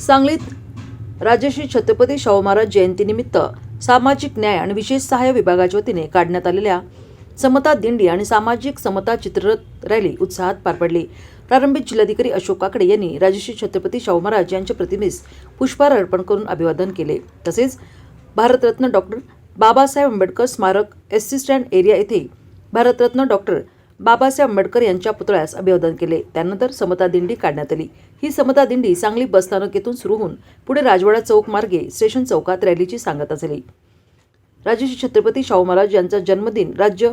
सांगलीत राजश्री छत्रपती शाहू महाराज जयंतीनिमित्त सामाजिक न्याय आणि विशेष सहाय्य विभागाच्या वतीने काढण्यात आलेल्या समता दिंडी आणि सामाजिक समता चित्ररथ रॅली उत्साहात पार पडली. प्रारंभिक जिल्हाधिकारी अशोक काकडे यांनी राजश्री छत्रपती शाहू महाराज यांच्या प्रतिमेस पुष्पहार अर्पण करून अभिवादन केले. तसेच भारतरत्न डॉक्टर बाबासाहेब आंबेडकर स्मारक एस सी स्टँड एरिया येथे भारतरत्न डॉक्टर बाबासाहेब आंबेडकर यांच्या पुतळ्यास अभिवादन केले. त्यानंतर समता दिंडी काढण्यात आली. ही समता दिंडी सांगली बसस्थानक येथून सुरू होऊन पुढे राजवाडा चौक मार्गे स्टेशन चौकात रॅलीची सांगता झाली राजेश छत्रपती शाहू महाराज यांचा जन्मदिन राज्य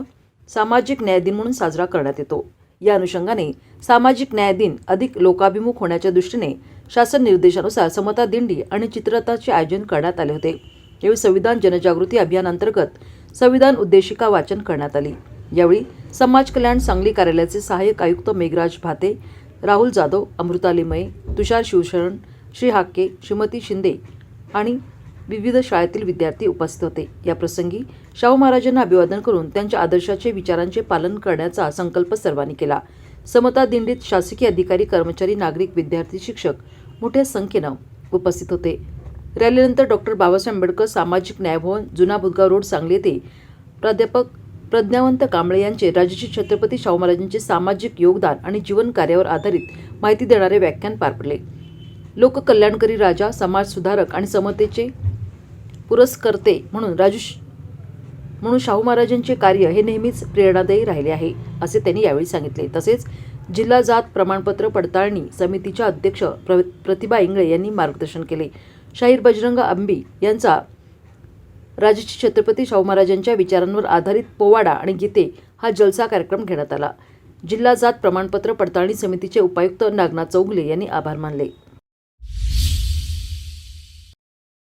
सामाजिक न्याय दिन म्हणून साजरा करण्यात येतो. या अनुषंगाने सामाजिक न्याय दिन अधिक लोकाभिमुख होण्याच्या दृष्टीने शासन निर्देशानुसार समता दिंडी आणि चित्ररथाचे आयोजन करण्यात आले होते. यावेळी संविधान जनजागृती अभियानांतर्गत संविधान उद्देशिका वाचन करण्यात आली. यावेळी समाज कल्याण सांगली कार्यालयाचे सहाय्यक आयुक्त मेघराज भाते राहुल जाधव अमृताली मये तुषार शिवशरण श्री हाके श्रीमती शिंदे आणि विविध शाळेतील विद्यार्थी उपस्थित होते. या प्रसंगी शाहू महाराजांना अभिवादन करून त्यांच्या आदर्शाचे विचारांचे पालन करण्याचा संकल्प सर्वांनी केला. समता दिंडीत शासकीय अधिकारी कर्मचारी नागरिक विद्यार्थी शिक्षक मोठ्या संख्येनं उपस्थित होते. रॅलीनंतर डॉक्टर बाबासाहेब आंबेडकर सामाजिक न्यायभवन जुना बुदगाव रोड सांगली येथे प्राध्यापक प्रज्ञावंत कांबळे यांचे राजश्री छत्रपती शाहू महाराजांचे सामाजिक योगदान आणि जीवन कार्यावर आधारित माहिती देणारे व्याख्यान पार पडले. लोककल्याणकारी राजा समाज सुधारक आणि समतेचे पुरस्कर्ते म्हणून राजू म्हणून शाहू महाराजांचे कार्य हे नेहमीच प्रेरणादायी राहिले आहे असे त्यांनी यावेळी सांगितले. तसेच जिल्हा जात प्रमाणपत्र पडताळणी समितीच्या अध्यक्ष प्र प्रतिभा इंगळे यांनी मार्गदर्शन केले. शाहीर बजरंग आंबी यांचा राजश्री छत्रपती शाहू महाराजांच्या विचारांवर आधारित पोवाडा आणि गीते हा जलसा कार्यक्रम घेण्यात आला. जिल्हा जात प्रमाणपत्र पडताळणी समितीचे उपायुक्त नागनाथ चौगले यांनी आभार मानले.